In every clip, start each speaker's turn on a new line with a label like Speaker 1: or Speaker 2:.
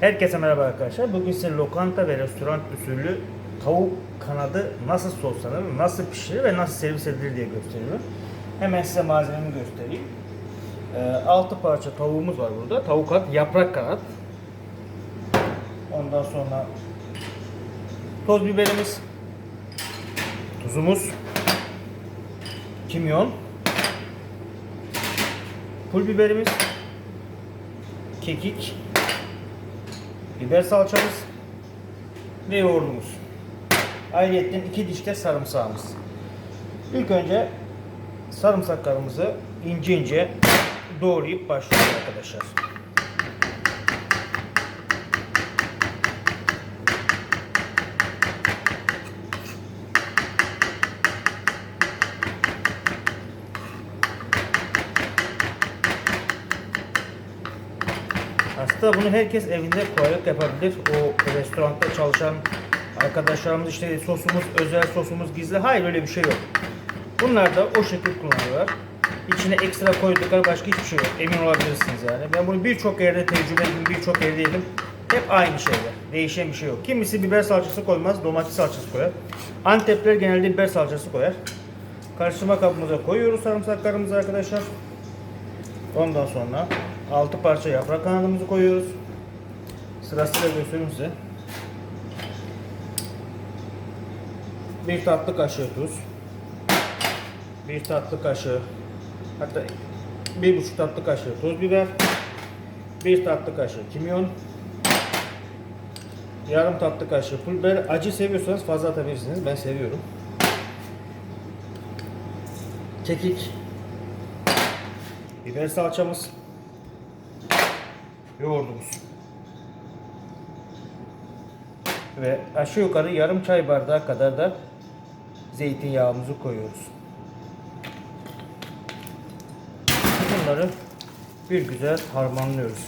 Speaker 1: Herkese merhaba arkadaşlar. Bugün size lokanta ve restoran usulü tavuk kanadı nasıl soslanır, nasıl pişirilir ve nasıl servis edilir diye gösteriyorum. Hemen size malzememi göstereyim. 6 parça tavuğumuz var burada. Tavuk kanat, yaprak kanat. Ondan sonra toz biberimiz, tuzumuz, kimyon, pul biberimiz, kekik, biber salçamız ve yoğurdumuz. Ayrıca iki diş de sarımsağımız. İlk önce sarımsaklarımızı ince ince doğrayıp başlıyoruz arkadaşlar. Aslında bunu herkes evinde kolaylık yapabilir. O restoranda çalışan arkadaşlarımız işte sosumuz özel sosumuz gizli. Hayır öyle bir şey yok. Bunlar da o şekilde kullanıyorlar. İçine ekstra koydukları başka hiçbir şey yok. Emin olabilirsiniz yani. Ben bunu birçok yerde tecrübe ettim, birçok yerde yedim. Hep aynı şeyler. Değişen bir şey yok. Kimisi biber salçası koymaz, domates salçası koyar. Antepler genelde biber salçası koyar. Karıştırma kabımıza koyuyoruz sarımsaklarımızı arkadaşlar. Ondan sonra 6 parça yaprak kanadımızı koyuyoruz. Sırasıyla göstereyim size. Bir tatlı kaşığı tuz. Bir tatlı kaşığı hatta bir buçuk tatlı kaşığı toz biber. Bir tatlı kaşığı kimyon. Yarım tatlı kaşığı pul biber. Acı seviyorsanız fazla atabilirsiniz. Ben seviyorum. Kekik. Biber salçamız. Yoğurdumuz. Ve aşağı yukarı yarım çay bardağı kadar da zeytinyağımızı koyuyoruz. Bunları bir güzel harmanlıyoruz.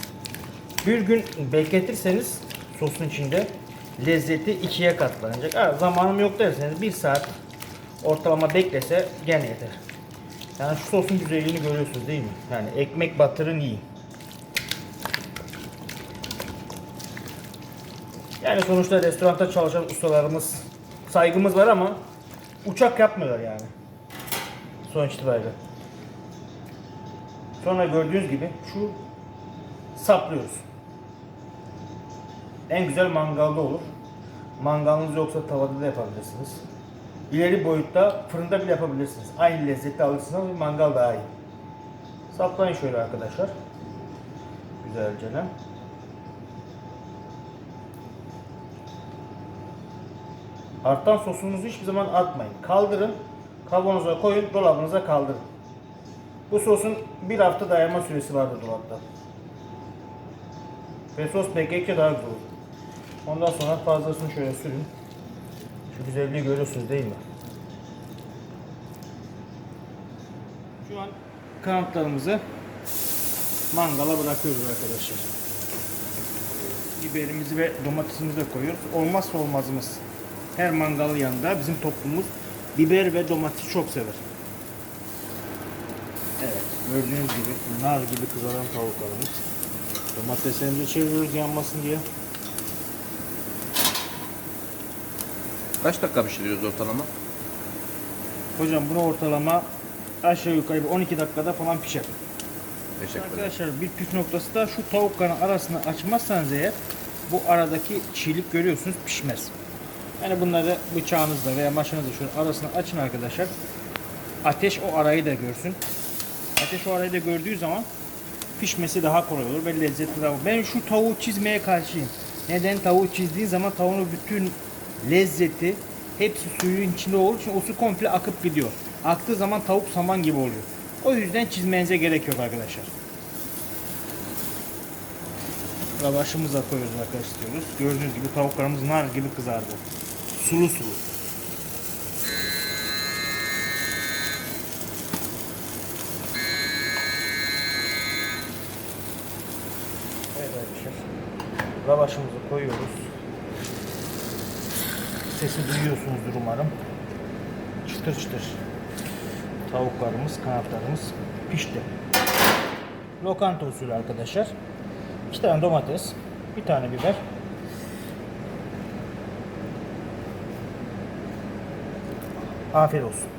Speaker 1: Bir gün bekletirseniz sosun içinde lezzeti ikiye katlanacak. Ha, zamanım yok derseniz bir saat ortalama beklese gene yeter. Yani şu sosun güzelliğini görüyorsunuz değil mi? Yani ekmek batırın iyi. Yani sonuçta restoranda çalışan ustalarımız saygımız var ama uçak yapmıyorlar yani. Sonuç itibariyle. Sonra gördüğünüz gibi şu saplıyoruz. En güzel mangalda olur. Mangalınız yoksa tavada da yapabilirsiniz. İleri boyutta fırında bile yapabilirsiniz. Aynı lezzeti alırsınız ama mangal daha iyi. Saplayın şöyle arkadaşlar. Güzelce. ne? Artan sosunuzu hiçbir zaman atmayın. Kaldırın, kavanoza koyun, dolabınıza kaldırın. Bu sosun bir hafta dayanma süresi vardır dolapta. Ve sos bekleyince daha güzel olur. Ondan sonra fazlasını şöyle sürün. Güzelliği görüyorsunuz değil mi? Şu an kanatlarımızı mangala bırakıyoruz arkadaşlar. Biberimizi ve domatesimizi de koyuyoruz. Olmazsa olmazımız. Her mangalın yanında bizim toplumumuz biber ve domatesi çok sever. Evet, gördüğünüz gibi nar gibi kızaran tavuklarımız. Domateslerimizi çeviriyoruz yanmasın diye.
Speaker 2: Kaç dakika pişiriyoruz ortalama?
Speaker 1: Hocam bunu ortalama aşağı yukarı bir 12 dakikada falan pişer.
Speaker 2: Teşekkür ederim.
Speaker 1: Arkadaşlar bir püf noktası da şu tavuk kanı arasını açmazsanız eğer bu aradaki çiğlik görüyorsunuz pişmez. Yani bunları bıçağınızla veya maşanızla şöyle arasını açın arkadaşlar. Ateş o arayı da görsün. Ateş o arayı da gördüğü zaman pişmesi daha kolay olur ve lezzetli daha olur. Ben şu tavuğu çizmeye karşıyım. Neden? Tavuğu çizdiğin zaman tavuğun bütün lezzeti hepsi suyun içinde olduğu için o su komple akıp gidiyor. Aktığı zaman tavuk saman gibi oluyor. O yüzden çizmenize gerek yok arkadaşlar. Lavaşımıza koyuyoruz arkadaşlar istiyoruz. Gördüğünüz gibi tavuklarımız nar gibi kızardı. Sulu sulu. Evet arkadaşlar. Lavaşımızı koyuyoruz. Sesi duyuyorsunuzdur umarım. Çıtır çıtır. Tavuklarımız, kanatlarımız pişti. Lokanta usulü arkadaşlar. 2 tane domates, Bir tane biber. Afiyet olsun.